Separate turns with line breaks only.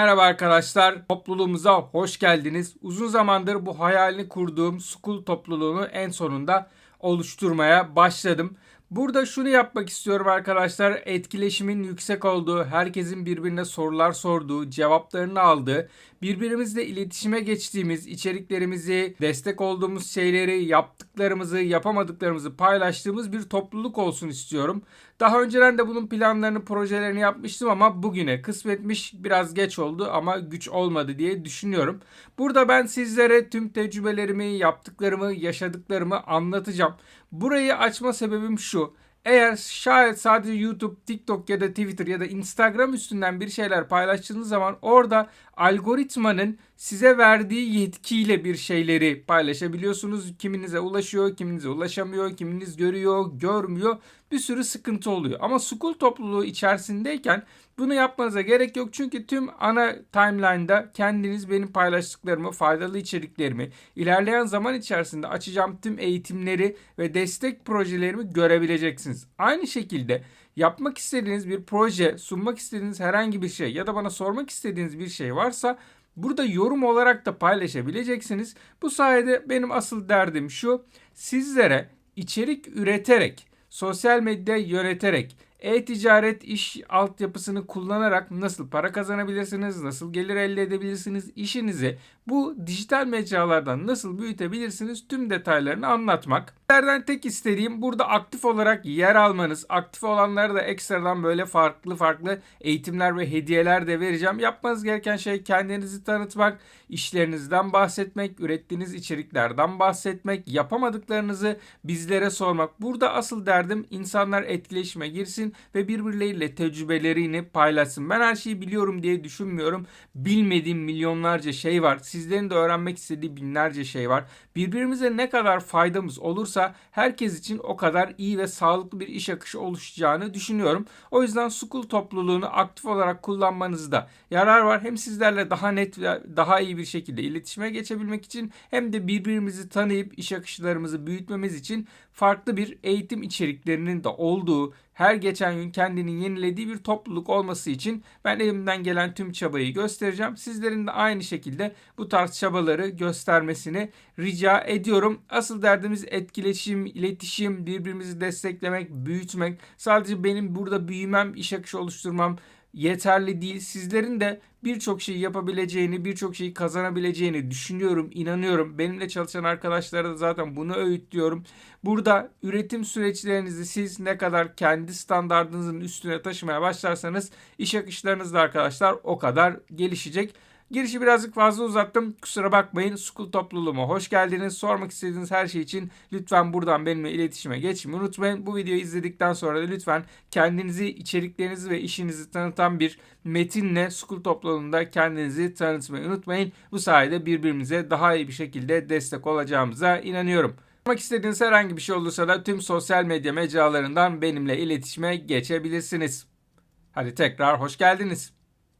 Merhaba arkadaşlar, topluluğumuza hoş geldiniz. Uzun zamandır bu hayalini kurduğum School topluluğunu en sonunda oluşturmaya başladım. Burada şunu yapmak istiyorum arkadaşlar. Etkileşimin yüksek olduğu, herkesin birbirine sorular sorduğu, cevaplarını aldığı, birbirimizle iletişime geçtiğimiz, içeriklerimizi, destek olduğumuz şeyleri, yaptıklarımızı, yapamadıklarımızı paylaştığımız bir topluluk olsun istiyorum. Daha önceden de bunun planlarını, projelerini yapmıştım ama bugüne kısmetmiş biraz geç oldu ama güç olmadı diye düşünüyorum. Burada ben sizlere tüm tecrübelerimi, yaptıklarımı, yaşadıklarımı anlatacağım. Burayı açma sebebim şu. Eğer şayet sadece YouTube, TikTok ya da Twitter ya da Instagram üstünden bir şeyler paylaştığınız zaman orada algoritmanın size verdiği yetkiyle bir şeyleri paylaşabiliyorsunuz. Kiminize ulaşıyor, kiminize ulaşamıyor, kiminiz görüyor, görmüyor. Bir sürü sıkıntı oluyor. Ama School topluluğu içerisindeyken bunu yapmanıza gerek yok. Çünkü tüm ana timeline'da kendiniz benim paylaştıklarımı, faydalı içeriklerimi, ilerleyen zaman içerisinde açacağım tüm eğitimleri ve destek projelerimi görebileceksiniz. Aynı şekilde yapmak istediğiniz bir proje, sunmak istediğiniz herhangi bir şey ya da bana sormak istediğiniz bir şey varsa burada yorum olarak da paylaşabileceksiniz. Bu sayede benim asıl derdim şu. Sizlere içerik üreterek, sosyal medya yöneterek, e-ticaret iş altyapısını kullanarak nasıl para kazanabilirsiniz, nasıl gelir elde edebilirsiniz, işinizi bu dijital mecralardan nasıl büyütebilirsiniz tüm detaylarını anlatmak. Sizlerden tek istediğim burada aktif olarak yer almanız. Aktif olanlara da ekstradan böyle farklı farklı eğitimler ve hediyeler de vereceğim. Yapmanız gereken şey kendinizi tanıtmak, işlerinizden bahsetmek, ürettiğiniz içeriklerden bahsetmek, yapamadıklarınızı bizlere sormak. Burada asıl derdim insanlar etkileşime girsin ve birbirleriyle tecrübelerini paylaşsın. Ben her şeyi biliyorum diye düşünmüyorum. Bilmediğim milyonlarca şey var. Sizlerin de öğrenmek istediği binlerce şey var. Birbirimize ne kadar faydamız olursa herkes için o kadar iyi ve sağlıklı bir iş akışı oluşacağını düşünüyorum. O yüzden School topluluğunu aktif olarak kullanmanızda yarar var. Hem sizlerle daha net ve daha iyi bir şekilde iletişime geçebilmek için hem de birbirimizi tanıyıp iş akışlarımızı büyütmemiz için farklı bir eğitim içeriklerinin de olduğu her geçen gün kendini yenilediği bir topluluk olması için ben elimden gelen tüm çabayı göstereceğim. Sizlerin de aynı şekilde bu tarz çabaları göstermesini rica ediyorum. Asıl derdimiz etkileşim, iletişim, birbirimizi desteklemek, büyütmek. Sadece benim burada büyümem, iş akışı oluşturmam yeterli değil. Sizlerin de birçok şeyi yapabileceğini, birçok şeyi kazanabileceğini düşünüyorum, inanıyorum. Benimle çalışan arkadaşlara da zaten bunu öğütlüyorum. Burada üretim süreçlerinizi siz ne kadar kendi standartınızın üstüne taşımaya başlarsanız iş akışlarınız da arkadaşlar o kadar gelişecek. Girişi birazcık fazla uzattım. Kusura bakmayın. School topluluğuma hoş geldiniz. Sormak istediğiniz her şey için lütfen buradan benimle iletişime geçmeyi unutmayın. Bu videoyu izledikten sonra da lütfen kendinizi, içeriklerinizi ve işinizi tanıtan bir metinle School topluluğunda kendinizi tanıtmayı unutmayın. Bu sayede birbirimize daha iyi bir şekilde destek olacağımıza inanıyorum. Sormak istediğiniz herhangi bir şey olursa da tüm sosyal medya mecralarından benimle iletişime geçebilirsiniz. Hadi tekrar hoş geldiniz.